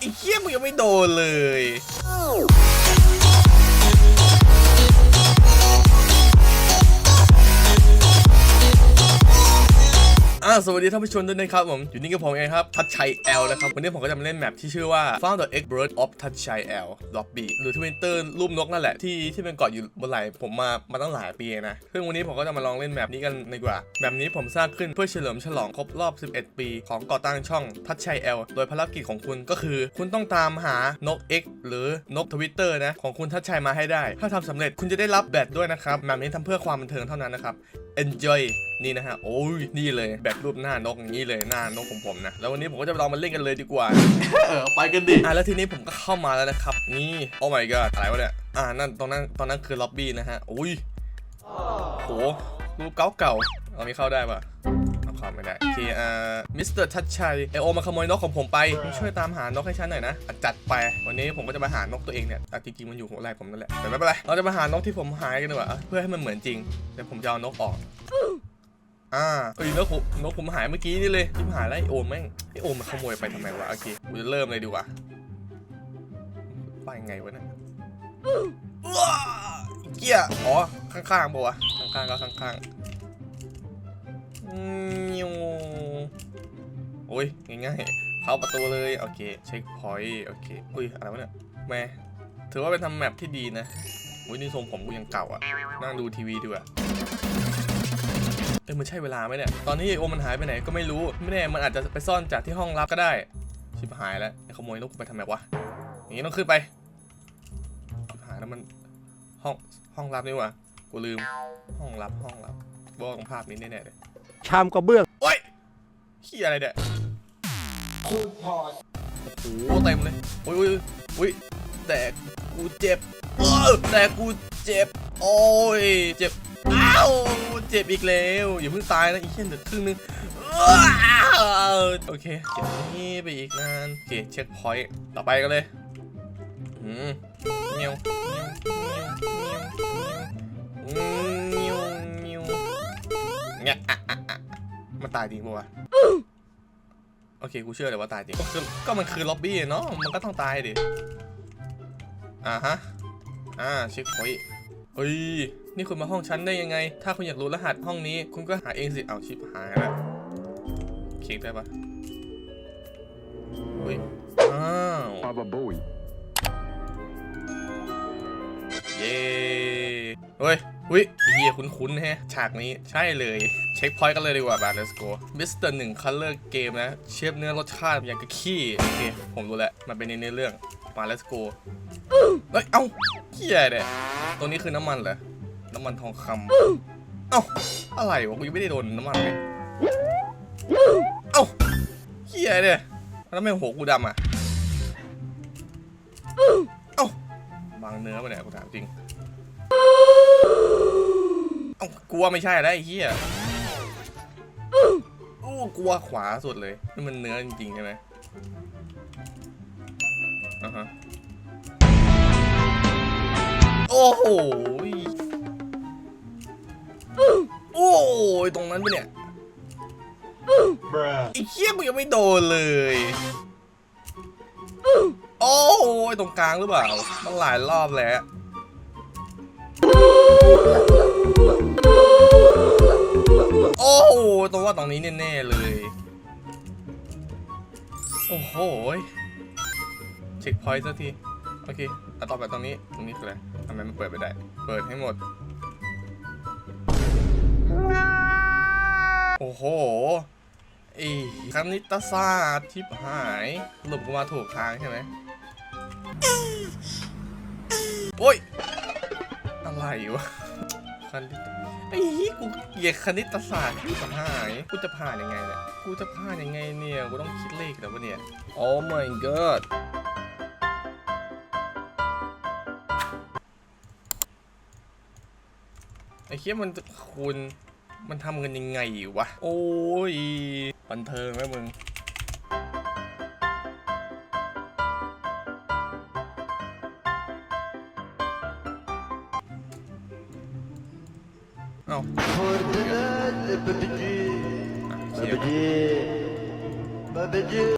ไอ้เหี้ยมึงยังไม่โดนเลย อ่าสวัสดีท่านผู้ชมด้วยนะครับผม อยู่นี่กับผมเองครับ ทัชชัย L นะครับ วันนี้ผมก็จะมาเล่นแมปที่ชื่อว่า Found the Egg Bird of ทัชชัย L Lobby หรือทวิตเตอร์รูปนกนั่นแหละ ที่ที่เป็นเกาะอยู่บนไหล่ผมมา มาตั้งหลายปีนะ ซึ่งวันนี้ผมก็จะมาลองเล่นแมปนี้กันดีกว่าแบบนี้ผมสร้างขึ้นเพื่อเฉลิมฉลองครบรอบ 11 ปี ของก่อตั้งช่องทัชชัย L โดยภารกิจของคุณก็คือ คุณต้องตามหานก X หรือนกทวิตเตอร์นะของคุณทัชชัยมาให้ได้ ถ้าทำสำเร็จคุณจะได้รับแบตด้วยนะครับแมปนี้ทำเพื่อความบันเทิงเท่านั้นนะครับ enjoy นี่นะฮะโอ้ยนี่เลยแบบรูปหน้านกอย่างนี้เลยหน้านกของผมนะแล้ววันนี้ผมก็จะลองมาเล่นกันเลยดีกว่าเออไปกันดิอะแล้วทีนี้ผมก็เข้ามาแล้วนะครับ นี่โอ้ my god อะไรวะเนี่ยอ่านั่นตรงนั้นตอนนั้นคือล็อบบี้นะฮะอุ้ยโหรูปเก่าเก่าๆเอาไม่เข้าได้ปะเอาเข้าไม่ได้โอเคอ่ามิสเตอร์ทัชชัยไอโอมาขโมยนกของผมไปช่วยตามหานกให้ฉันหน่อยนะอะจัดไปวันนี้ผมก็จะมาหานกตัวเองเนี่ยแต่จริงๆมันอยู่หัวไหล่ผมนั่นแหละแต่ไม่เป็นไรเราจะมาหานกที่ผมหายกันดีกว่าอะเพื่อให้มันเหมือนจริงเดี๋ยวผมจะเอานกออก อ่าเอ้ยนกผมนกผมหายเมื่อกี้นี่เลยที่หายแล้วไอโอมแม่งไอโอมมันขโมยไปทำไมวะโอเคกูจะเริ่มเลยดีกว่าไปไงวะเนี่ยว้าเกียอ๋อ ข้างๆปะวะข้างๆก็ข้างๆอืมนิวโอ้ยง่ายๆเข้าประตูเลยโอเคเช็คพอยต์โอเคอุ้ยอะไรวะเนี่ยแม่ถือว่าเป็นทำแมปที่ดีนะอุ้ยนี่ทรงผมกูยังเก่าอะ นั่งดูทีวีดีกว่า เอ้ยมันใช่เวลาไหมเนี่ย ตอนนี้ไอโอมมันหายไปไหนก็ไม่รู้ ไม่แน่มันอาจจะไปซ่อนจากที่ห้องลับก็ได้ ชิบหายแล้วไอ้ขโมยนกกูไปทำไมวะ อย่างนี้ต้องขึ้นไปชิบหายแล้วมันห้องห้องลับนี่หว่ากูลืม ห้องลับห้องลับบอกของภาพนี้แน่ๆเลยชามกระเบื้องโอ้ยขี้ยอะไรเนี่ยโอ้โหเต็มเลยอุ้ยอุ้ยอุ้ยแต่กูเจ็บเออแต่กูเจ็บ โอ้ย เจ็บ อ้าว เจ็บอีกแล้ว อย่าเพิ่งตายนะอีกแค่เหลือครึ่งนึงโอเคเจ็บนี่ไปอีกนาน โอเค เช็คพอยต์ ต่อไปกันเลย อืมเมียวเมียวเมียวเมียวเมียวเงี้ยมันตายจริงปะวะโอเค กูเชื่อเลยว่าตายจริง ก็คือก็มันคือล็อบบี้เนาะ มันก็ต้องตายดิ อ่าฮะ อ่าเช็คพอยต์ เฮ้ย นี่คุณมาห้องฉันได้ยังไง ถ้าคุณอยากรู้รหัสห้องนี้ คุณก็หาเองสิ เอาชิปหายแล้วคลิกได้ปะเฮ้ย อ้าว Baba Bowie เย้เฮ้ยอุ้ยเฮียคุ้นๆแฮะ ฉากนี้ใช่เลย เช็คพอยต์กันเลยดีกว่าบา let's go มิสเตอร์หนึ่งคัลเลอร์เกมนะ เชฟเนื้อรสชาติอย่างกับขี้ โอเค ผมรู้แล้ว มันเป็นในเนื้อเรื่องมา let's go เฮ้ย เอ้าเฮียเนี่ยตรงนี้คือน้ำมันเหรอ น้ำมันทองคำเอ้า อะไรวะ กูยังไม่ได้โดนน้ำมันเลยเอ้าเฮียเนี่ยแล้วทำไมหัวกูดำอะ เอ้าบางเนื้อมาเนี่ยกูถามจริง เอ้ากลัวไม่ใช่แล้วไอ้เหี้ยโอ้กลัวขวาสุดเลย นี่มันเนื้อจริงๆใช่ไหมอ่าฮะ โอ้โหยโอ้ยตรงนั้นปะเนี่ยไอ้เหี้ยมึงยังไม่โดนเลย โอ้ยตรงกลางหรือเปล่า มันหลายรอบแล้ว โอ้โหตรงว่าตรงนี้แน่ๆเลย โอ้โหยเช็คพอยต์สักที โอเคเอาต่อไปตรงนี้ ตรงนี้คืออะไร ทำไมมันเปิดไม่ได้ เปิดให้หมด โอ้โหไอ้คณิตศาสตร์ทิพหายสรุปกูมาถูกทางใช่ไหมโอ้ย อะไรวะคณิตไอ้หี้ยกูเกลียดคณิตศาสตร์ที่สหาย กูจะผ่านยังไงเนี่ย กูจะผ่านยังไงเนี่ย กูต้องคิดเลขแล้ววะเนี่ย Oh my god ไอ้เคี้ยมันคูณมันทำกันยังไงวะ โอ้ย บันเทิงไหมมึงเอา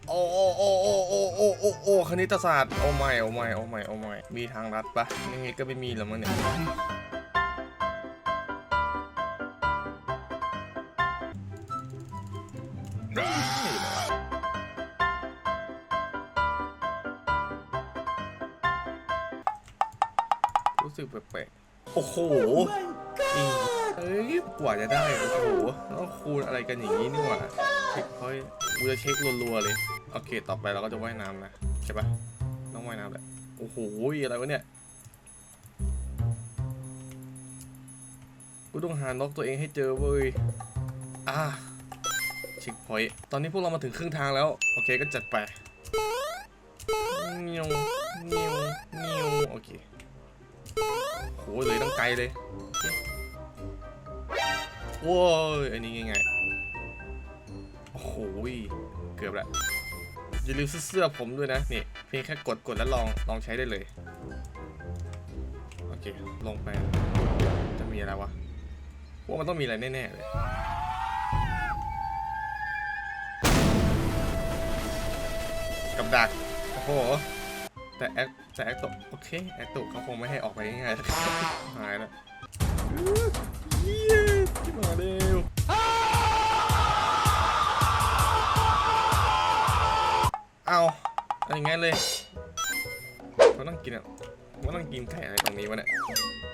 โอ้โอ้โอ้โอ้โอ้โอ้โอ้โอ้คณิตศาสตร์ โอ้ไม่ โอ้ไม่ โอ้ไม่ โอ้ไม่ มีทางลัดปะยังไงก็ไม่มีหรอกมั้งเนี่ย รู้สึกแปลกๆ โอ้โหอีเอ้ยกว่าจะได้ โอ้โหต้องคูณอะไรกันอย่างนี้นี่หว่าเช็คพอยต์กูจะเช็ครัวๆเลย โอเค ต่อไปเราก็จะว่ายน้ำนะ ใช่ปะต้องว่ายน้ำแหละ โอ้โห อะไรวะเนี่ย กูต้องหานกตัวเองให้เจอเว้ย อ่าเช็คพอยต์ ตอนนี้พวกเรามาถึงครึ่งทางแล้ว โอเคก็จัดไปเงียวเงี ไกลเลยโว้ยอันนี้ง่ายๆโอ้โหเกือบละอย่าลืมซื้อเสื้อผมด้วยนะนี่เพียงแค่กดกดแล้วลองลองใช้ได้เลยโอเคลงไปจะมีอะไรวะว่ามันต้องมีอะไรแน่ๆเลยกับดักโอ้โห แต่แอคแต่แอคตะโอเคแอคตะเขาคงไม่ให้ออกไปง่ายๆหายแล้วเย้ที่มาเร็วเอาอะไรอย่างงั้นเลยเขาต้องกินอะเขาต้องกินไก่อะไรตรงนี้วะเนี่ย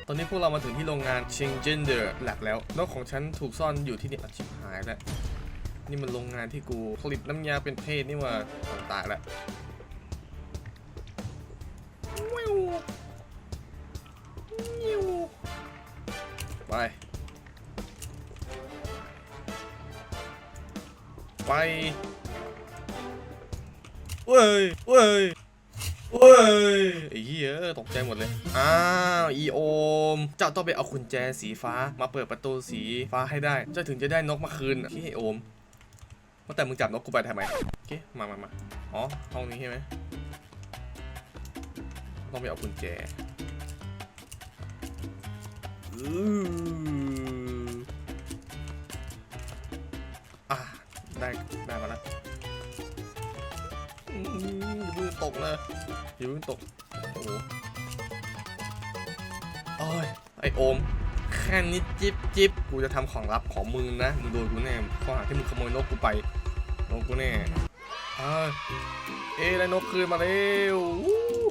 ตอนนี้พวกเรามาถึงที่โรงงานชิงเจนเดอร์หลักแล้วนกของฉันถูกซ่อนอยู่ที่นี่อาชิบหายแล้ว นี่มันโรงงานที่กูผลิตน้ำยาเป็นเพศนี่ว่าตายแล้ว ไป ไปเว้ยเว้ยเว้ยไอ้เหี้ยตกใจหมดเลย อ้าว อีโอม เจ้าต้องไปเอากุญแจสีฟ้ามาเปิดประตูสีฟ้าให้ได้ เจ้าถึงจะได้นกมาคืนที่โอมว่าแต่มึงจับนกกูไปทำไมโอเคมามามาอ๋อ ห้องนี้ใช่ไหม ต้องไปเอากุญแจอืออะได้ ได้มาแล้วอืมอย่าเพิ่งตกนะอย่าเพิ่งตก โอ้โหโอ้ย ไอโอม แค่นี้จิบจิบกูจะทำของลับของมึงนะ มึงโดนกูแน่ข้อหาที่มึงขโมยนกกูไปนกกูแน่ เอ้ยเอ้ยได้นกคืนมาเร็ว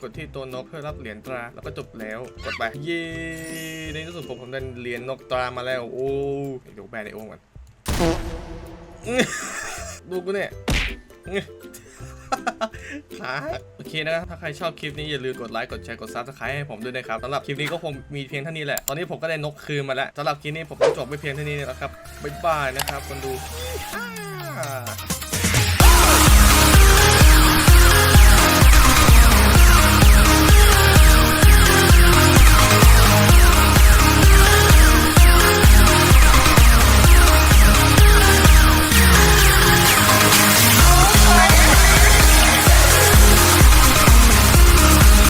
กดที่ตัวนกเพื่อรับเหรียญตรา แล้วก็จบแล้ว กดไป เย้ในที่สุดผมผมได้เหรียญนกตรามาแล้ว โอ้เดี๋ยวแบนไอโอมก่อนดูกูเนี่ยขาโอเคนะครับถ้าใครชอบคลิปนี้อย่าลืมกดไลค์กดแชร์กดซับสไครต์ให้ผมด้วยนะครับสำหรับคลิปนี้ก็คงมีเพียงเท่านี้แหละ ตอนนี้ผมก็ได้นกคืนมาแล้วสำหรับคลิปนี้ผมต้องจบไปเพียงเท่านี้แล้วครับบ๊ายบายนะครับคนดู